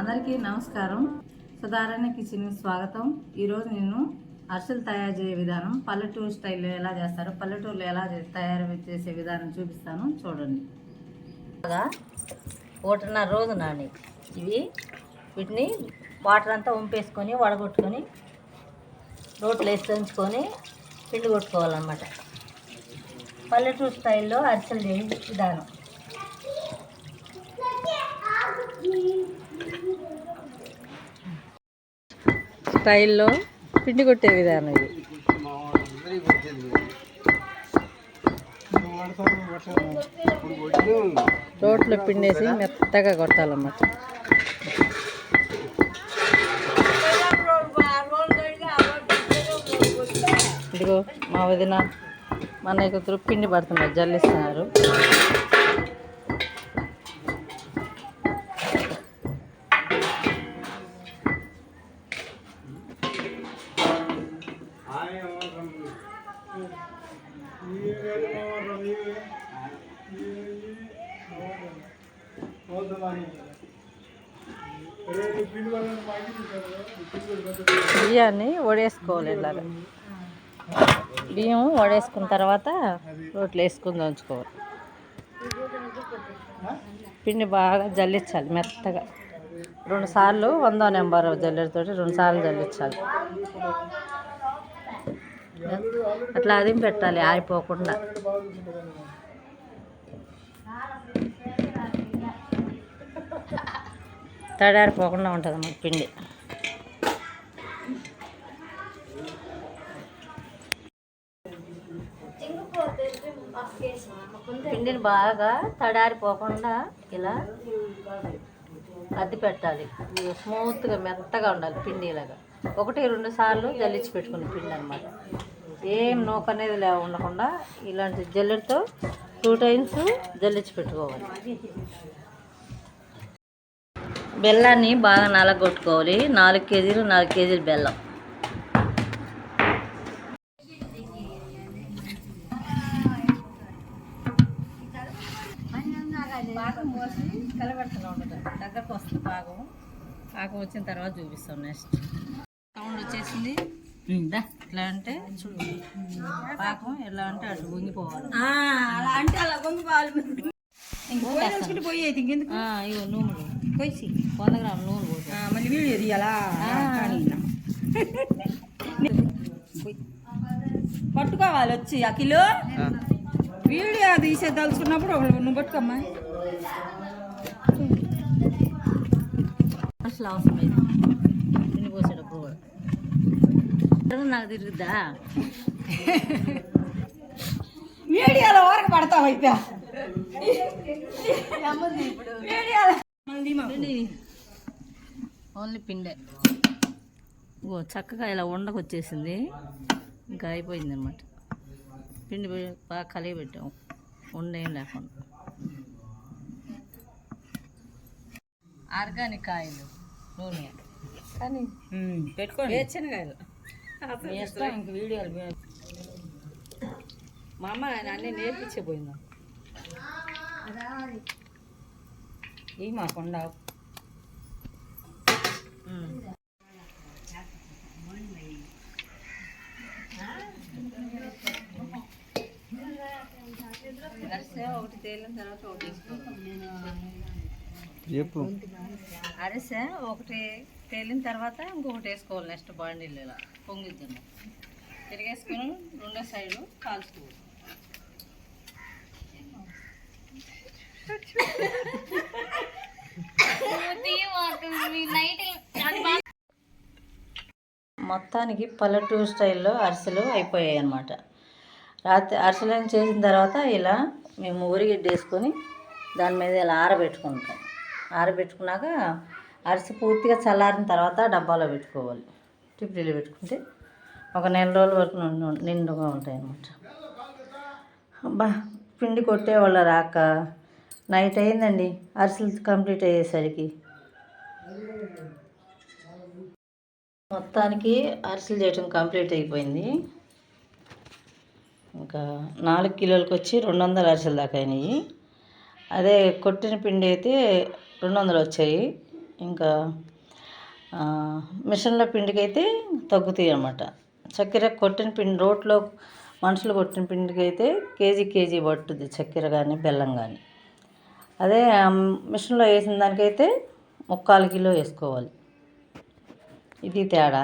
అందరికీ నమస్కారం. సుధారణ కిచెన్ స్వాగతం. ఈరోజు నేను అరిసెలు తయారు చేసే విధానం పల్లెటూరు స్టైల్లో ఎలా చేస్తారో పల్లెటూరులో ఎలా తయారు చేసే విధానం చూపిస్తాను. చూడండి. ఒకటిన్నర రోజు నాని. ఇవి వీటిని వాటర్ అంతా ఉంపేసుకొని వడగొట్టుకొని రోట్లు వేసి ఉంచుకొని పిండి కొట్టుకోవాలన్నమాట. పల్లెటూరు స్టైల్లో అరిసెలు చేసే విధానం. స్టైల్లో పిండి కొట్టే విధానం ఇది. రోట్లో పిండేసి మెత్తగా కొట్టాలన్నమాట. ఇదిగో మా వదిన మన కూతురు పిండి పడుతున్నారు జల్లిస్తున్నారు. బియ్యాన్ని వడేసుకోవాలి ఇలాగ. బియ్యం వడేసుకున్న తర్వాత రోట్లు వేసుకుని దంచుకోవాలి. పిండి బాగా జల్లించాలి మెత్తగా. రెండు సార్లు వందో నెంబర్ జల్లెడతోటి రెండు సార్లు జల్లించాలి. అట్లా అది పెట్టాలి ఆరిపోకుండా. తడారిపోకుండా ఉంటుంది మన పిండి. పిండిని బాగా తడారిపోకుండా ఇలా అద్ది పెట్టాలి స్మూత్గా మెత్తగా ఉండాలి పిండి ఇలాగా ఒకటి రెండు సార్లు జల్లించి పెట్టుకుని పిండి అనమాట ఏం నూక అనేది లే ఉండకుండా ఇలాంటి జల్లెడతో టూ టైమ్స్ జల్లించి పెట్టుకోవాలి. బెల్లాన్ని బాగా నలగొట్టుకోవాలి. నాలుగు కేజీలు నాలుగు కేజీలు బెల్లం. పాకం పోసి కలబెడుతూనే ఉండదు దగ్గరకు వస్తుంది పాకం. పాకం వచ్చిన తర్వాత చూపిస్తాం నెక్స్ట్ సౌండ్ వచ్చేసింది. ఇట్లా అంటే చూడు. పాకం ఎలా అంటే అటు వంగిపోవాలి. అలా అంటే అలా కొంగుకోవాలి ఇంకొక పోయేది ఇంకెందుకు? ఇగో నూనెలు పోసి వంద గ్రాముల నూనె పోసి ఆ, మళ్ళీ వీడియో తీయాలా. పట్టుకోవాలి వచ్చి ఆ. కిలో వీడియో తీసే తలుచుకున్నప్పుడు నువ్వు పట్టుకోమ్మా. అసలు అవసరం నాకు తిరుగుద్దా? వీడియోలో వరకు పడతావు అయితే. ఓన్లీ పిండే. ఓ చక్కగా ఇలా ఉండకొచ్చేసింది ఇంకా అయిపోయింది అనమాట పిండి పోయి బాగా కలిగి పెట్టాము ఉండేం లేకుండా. ఆర్గానిక్ ఆయిల్ నూనె. కానీ పెట్టుకోండి. వేరుశనగాయలు ఇష్టం ఇంక వీడియోలు మీ- అమ్మ అన్నీ ఈ మాకుండా. ఒకటి తేలిన తర్వాత ఒకటి వేసుకోవాలి చెప్పు. అరిసె ఒకటి తేలిన తర్వాత ఇంకొకటి వేసుకోవాలి నెక్స్ట్ బాండీలు ఇలా పొంగిద్దాం తిరిగేసుకుని రెండో సైడు కాల్చుకోవాలి. మొత్తానికి పల్లెటూరు స్టైల్లో అరిసెలు అయిపోయాయి అన్నమాట. రాత్రి అరిసెలను చేసిన తర్వాత ఇలా మేము ఊరిగిడ్డ వేసుకొని దాని మీద ఇలా ఆరబెట్టుకుంటాం. ఆరబెట్టుకున్నాక అరిసె పూర్తిగా చల్లారిన తర్వాత డబ్బాలో పెట్టుకోవాలి. టిఫిన్లో పెట్టుకుంటే ఒక నెల రోజుల వరకు నిండుగా ఉంటాయి అన్నమాట పిండి పిండి కొట్టేవాళ్ళు రాక. నైట్ అయిందండి. అరిసెలు కంప్లీట్ అయ్యేసరికి. మొత్తానికి అరిసెలు చేయటం కంప్లీట్ అయిపోయింది. ఇంకా నాలుగు కిలోలకు వచ్చి రెండు వందల అరిసెలు దాకా అయినాయి. అదే కొట్టిన పిండి అయితే రెండు వందలు వచ్చాయి. ఇంకా మిషన్ల పిండికి అయితే తగ్గుతాయి అన్నమాట. చక్కెర కొట్టిన పిండి రోట్లో మనుషులు కొట్టిన పిండికి అయితే కేజీ కేజీ పట్టుద్ది చక్కెర కానీ బెల్లం కానీ అదే మిషన్లో వేసిన దానికైతే ముక్కాలు కిలో వేసుకోవాలి. ఇది తేడా.